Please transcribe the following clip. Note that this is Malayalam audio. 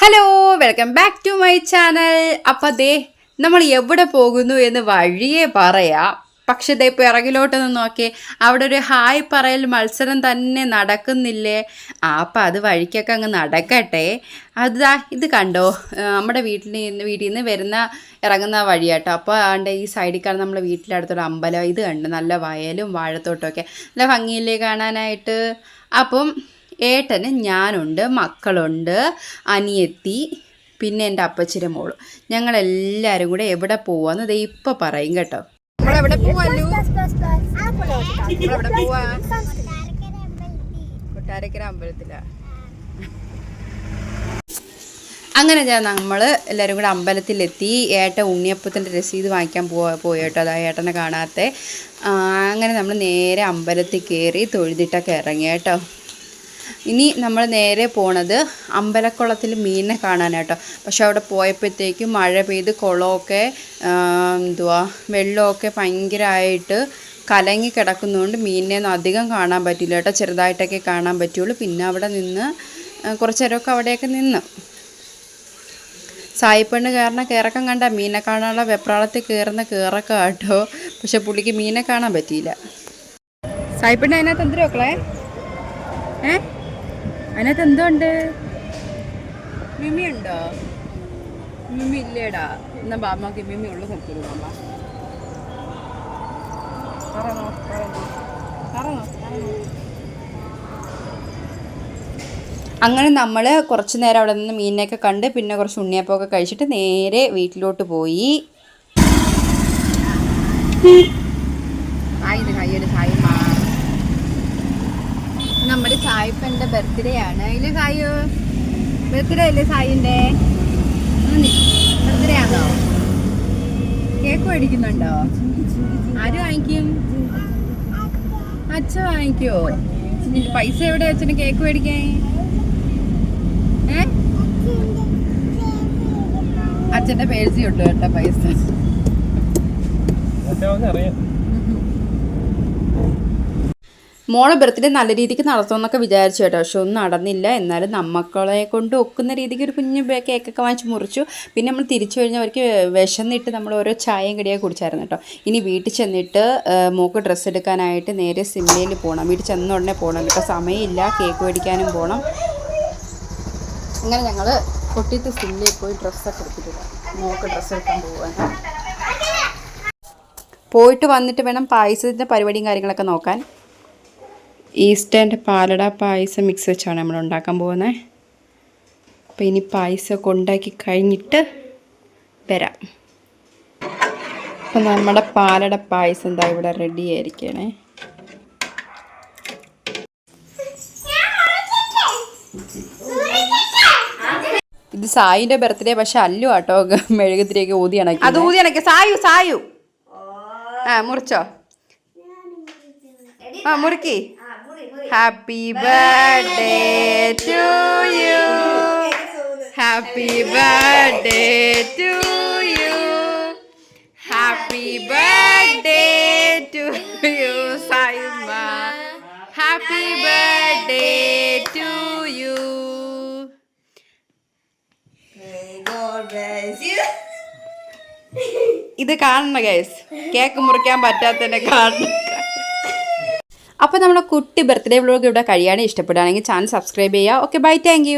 Hello welcome back to my channel അപ്പം ദേ നമ്മൾ എവിടെ പോകുന്നു എന്ന് വഴിയെ പറയാം. പക്ഷെ ദേ പിറകിലോട്ടൊന്ന് നോക്കി. അവിടെ ഒരു ഹായ് പറയൽ മത്സരം തന്നെ നടക്കുന്നില്ലേ? ആ അപ്പം അത് വഴിക്കൊക്കെ അങ്ങ് നടക്കട്ടെ. അതാ ഇത് കണ്ടോ? നമ്മുടെ വീട്ടിൽ നിന്ന് വീട്ടിൽ നിന്ന് വരുന്ന ഇറങ്ങുന്ന വഴിയാട്ടോ. അപ്പോൾ ആണ്ട് ഈ സൈഡിൽ കാണുന്ന നമ്മുടെ വീട്ടിലടുത്തൊരു അമ്പലം. ഇത് കണ്ട് നല്ല വയലും വാഴത്തോട്ടൊക്കെ. നല്ല ഭംഗിയില്ലേ കാണാനായിട്ട്? അപ്പം ഏട്ടന് ഞാനുണ്ട് മക്കളുണ്ട് അനിയത്തി പിന്നെ എന്റെ അപ്പച്ചിന്റെ മോൾ. ഞങ്ങളെല്ലാവരും കൂടെ എവിടെ പോവാന്ന് ദേ ഇപ്പം പറയും കേട്ടോ. നമ്മളെവിടെ കൊട്ടാരക്കര അങ്ങനെ ഞാൻ നമ്മൾ എല്ലാവരും കൂടെ അമ്പലത്തിലെത്തി. ഏട്ട ഉണ്ണിയപ്പത്തിന്റെ രസീത് വാങ്ങിക്കാൻ പോവാ പോയി കേട്ടോ അതാ ഏട്ടനെ കാണാത്ത. അങ്ങനെ നമ്മൾ നേരെ അമ്പലത്തിൽ കയറി തൊഴുതിട്ടൊക്കെ ഇറങ്ങി കേട്ടോ. ഇനി നമ്മൾ നേരെ പോണത് അമ്പലക്കുളത്തിൽ മീനിനെ കാണാനാട്ടോ പക്ഷെ അവിടെ പോയപ്പോഴത്തേക്കും മഴ പെയ്ത് കുളമൊക്കെ എന്തുവാ വെള്ളമൊക്കെ ഭയങ്കരമായിട്ട് കലങ്ങി കിടക്കുന്നതുകൊണ്ട് മീനിനെ ഒന്നും അധികം കാണാൻ പറ്റില്ല കേട്ടോ. ചെറുതായിട്ടൊക്കെ കാണാൻ പറ്റുള്ളൂ. പിന്നെ അവിടെ നിന്ന് കുറച്ച് നേരമൊക്കെ അവിടെയൊക്കെ നിന്ന്. സായിപ്പെണ്ണ് കയറുന്ന കയറക്കം കണ്ട മീനെ കാണാനുള്ള വെപ്രാളത്തിൽ കയറുന്ന കയറക്കം കേട്ടോ പക്ഷെ പുള്ളിക്ക് മീനെ കാണാൻ പറ്റിയില്ല. സായിപ്പെണ്ണ് അതിനകത്ത് എന്തിനൊക്കെ ഏ? അതിനകത്ത് എന്തുണ്ട് മിമി ഉണ്ടോ മിമി ഇല്ലേടാ. എന്നാ ബാമ്മക്ക് മിമി ഉള്ള ബാമ്മ പറഞ്ഞോ പറഞ്ഞോ അങ്ങനെ നമ്മൾ കുറച്ച് നേരം അവിടെ നിന്ന് മീനിനെയൊക്കെ കണ്ട് പിന്നെ കുറച്ച് ഉണ്ണിയപ്പമൊക്കെ കഴിച്ചിട്ട് നേരെ വീട്ടിലോട്ട് പോയി. സായിപ്പന്റെ ബർത്ത്ഡേ ആണ്. അതിൽ സായി ബർത്ത്ഡേ അല്ലേ സായിന്റെ? ബർത്ത്ഡേ ആണോ? കേക്ക് മേടിക്കുന്നുണ്ടോ? ആര് വാങ്ങിക്കും? അച്ഛ വാങ്ങിക്കോ? നിന്റെ പൈസ എവിടെ അച്ഛന് കേക്ക് മേടിക്കാൻ? ഏ? അച്ഛന്റെ പേഴ്സി ഉണ്ട് കേട്ടോ പൈസ. അറിയാം. മോളെ ബർത്ത്ഡേ നല്ല രീതിക്ക് നടത്തുമെന്നൊക്കെ വിചാരിച്ചു കേട്ടോ. പക്ഷെ ഒന്നും നടന്നില്ല. എന്നാലും നമ്മക്കളെ കൊണ്ട് ഒക്കുന്ന രീതിക്ക് ഒരു കുഞ്ഞു കേക്ക് കേക്കൊക്കെ വാങ്ങിച്ച് മുറിച്ചു. പിന്നെ നമ്മൾ തിരിച്ചു കഴിഞ്ഞവർക്ക് വിശന്നിട്ട് നമ്മൾ ഓരോ ചായയും കടിയൊക്കെ കുടിച്ചായിരുന്നു കേട്ടോ. ഇനി വീട്ടിൽ ചെന്നിട്ട് മോക്ക് ഡ്രസ്സ് എടുക്കാനായിട്ട് നേരെ സിംലയിൽ പോകണം. വീട്ടിൽ ചെന്ന ഉടനെ പോകണം. കേട്ടോ സമയമില്ല. കേക്ക് മേടിക്കാനും പോകണം. അങ്ങനെ ഞങ്ങൾ കൊട്ടിയത്ത് സിംലയിൽ പോയി ഡ്രസ്സൊക്കെ എടുത്തിട്ടില്ല മോക്ക് ഡ്രസ്സ് എടുക്കാൻ പോകാൻ പോയിട്ട് വന്നിട്ട് വേണം പായസത്തിന്റെ പരിപാടിയും കാര്യങ്ങളൊക്കെ നോക്കാൻ. ഈസ്റ്റേന്റെ പാലട പായസം മിക്സ് വെച്ചാണ് നമ്മൾ ഉണ്ടാക്കാൻ പോകുന്നത് അപ്പോൾ ഇനി പായസമൊക്കെ ഉണ്ടാക്കി കഴിഞ്ഞിട്ട് വരാം. അപ്പം നമ്മുടെ പാലട പായസം എന്താ ഇവിടെ റെഡി ആയിരിക്കണേ. ഇത് സായിന്റെ ബർത്ത്ഡേ പക്ഷെ അല്ലു ആട്ടോ. മെഴുകുതിരിയൊക്കെ ഊതി അണക്കി അത് ഊതി അണക്കി സായു സായു. ആ മുറിച്ചോ. ആ മുറുക്കി. Happy birthday to you happy birthday to you happy birthday to you Saima happy birthday to you ഇത് കാണണം ഗൈസ് കേക്ക് മുറിക്കാൻ പറ്റാത്തതിനെ കാണണം അപ്പോൾ നമ്മുടെ കുട്ടി ബർത്ത്ഡേ വ്ലോഗ് ഇവിടെ കഴിയാനും ഇഷ്ടപ്പെടുകയാണെങ്കിൽ ചാനൽ സബ്സ്ക്രൈബ് ചെയ്യുക. Okay bye thank